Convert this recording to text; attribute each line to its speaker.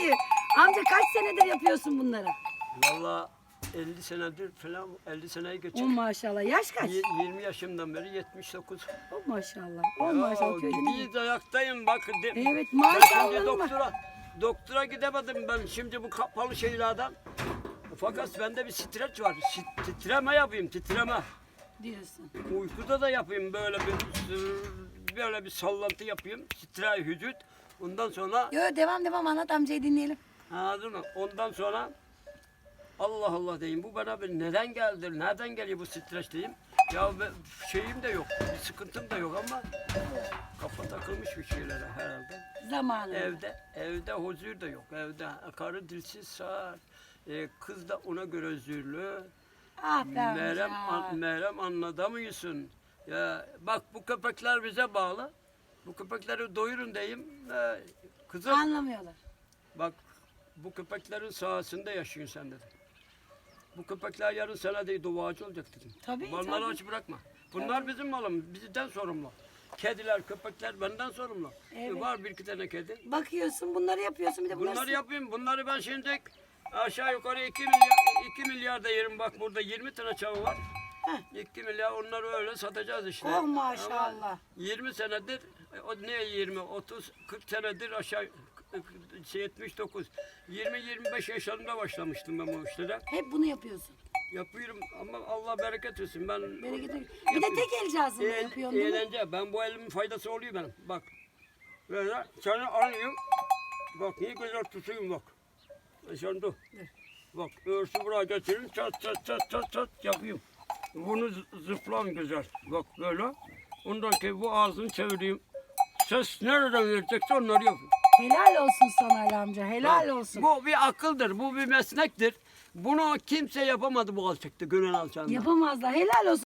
Speaker 1: iyi. Amca kaç senedir yapıyorsun bunları?
Speaker 2: Valla 50 senedir falan 50 seneyi
Speaker 1: O
Speaker 2: geçir.
Speaker 1: maşallah. Yaş kaç?
Speaker 2: Y- 20 yaşımdan beri 79.
Speaker 1: O maşallah. O maşallah. Köyde ne?
Speaker 2: Gidiyiz ayaktayım bak. de-
Speaker 1: Evet
Speaker 2: Ben şimdi
Speaker 1: maşallah.
Speaker 2: doktora, doktora gidemedim ben şimdi bu kapalı şeylerden. Fakat bende bir streç var. Si- Titreme yapayım titreme.
Speaker 1: Diyorsun.
Speaker 2: Uykuda da yapayım böyle bir böyle bir sallantı yapayım. Stre hüdüt. Ondan sonra
Speaker 1: Yo devam devam anlat amcayı dinleyelim.
Speaker 2: Anladın mı? Ondan sonra Allah Allah diyeyim. Bu bana bir neden geldi? Nereden geliyor bu streç diyeyim. Ya ben, şeyim de yok. Bir sıkıntım da yok ama kafa takılmış bir şeylere herhalde.
Speaker 1: Zamanı.
Speaker 2: Evde evde huzur da yok. Evde karı dilsiz sağır. Ee, kız da ona göre özürlü.
Speaker 1: Ah.
Speaker 2: Meryem, an, Meryem anladamıyorsun. Ya bak bu köpekler bize bağlı. Bu köpekleri doyurun diyeyim. Ee, kızım
Speaker 1: Anlamıyorlar.
Speaker 2: Bak bu köpeklerin sahasında yaşıyorsun sen dedim. Bu köpekler yarın sana değil doğacı olacak dedim.
Speaker 1: Tabii,
Speaker 2: Bunları
Speaker 1: tabii.
Speaker 2: aç bırakma. Bunlar bizim malım, bizden sorumlu. Kediler, köpekler benden sorumlu.
Speaker 1: Evet.
Speaker 2: Var bir iki tane kedi.
Speaker 1: Bakıyorsun bunları yapıyorsun bir de bunları.
Speaker 2: Bunları yapayım, bunları ben şimdi aşağı yukarı 2 milyar, 2 milyar da yerim. Bak burada 20 tane çavı var. 2 milyar onları öyle satacağız işte.
Speaker 1: Oh, maşallah.
Speaker 2: Ama 20 senedir, e, o ne 20, 30, 40 senedir aşağı şey 79, 20-25 yaşlarında başlamıştım ben bu işlere.
Speaker 1: Hep bunu yapıyorsun.
Speaker 2: Yapıyorum ama Allah bereket versin. Ben
Speaker 1: Bereket versin. Bir de tek el cihazında
Speaker 2: Eğlen-
Speaker 1: yapıyorsun değil mi?
Speaker 2: Eğlence. Ben bu elimin faydası oluyor benim. Bak. Böyle seni alıyorum. Bak iyi güzel tutayım bak. E Sen dur. Bak örsü buraya getirin. Çat çat çat çat çat yapayım. Bunu zı- zıplam güzel. Bak böyle. Ondan ki bu ağzını çevireyim. Ses nereden verecekse onları yapayım.
Speaker 1: Helal olsun sana Ali amca. Helal olsun.
Speaker 2: Bu bir akıldır. Bu bir meslektir. Bunu kimse yapamadı bu alçakta. Gönül alçağında.
Speaker 1: Yapamazlar. Helal olsun.